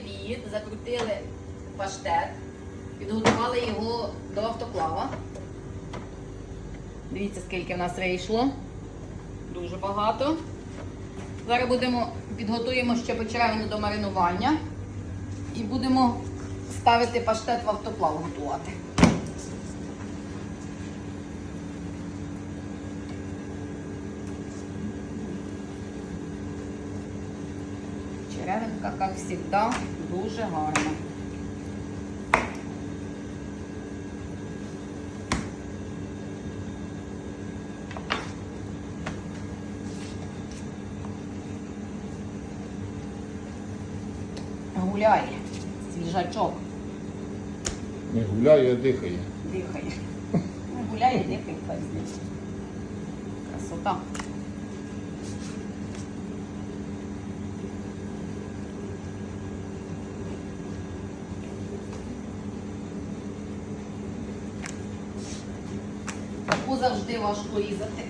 привіт! Закрутили паштет, підготували його до автоклава. Дивіться, скільки в нас вийшло. Дуже багато. Зараз будемо підготуємо ще почеревину до маринування і будемо ставити паштет в автоплав готувати. Черевинка, як завжди, дуже гарна. Гуляє, свіжачок, Не гуляє, а дихає. дихає. Ну, Гуляє, дихає, хай з ним. Красота. Завжди важко різати.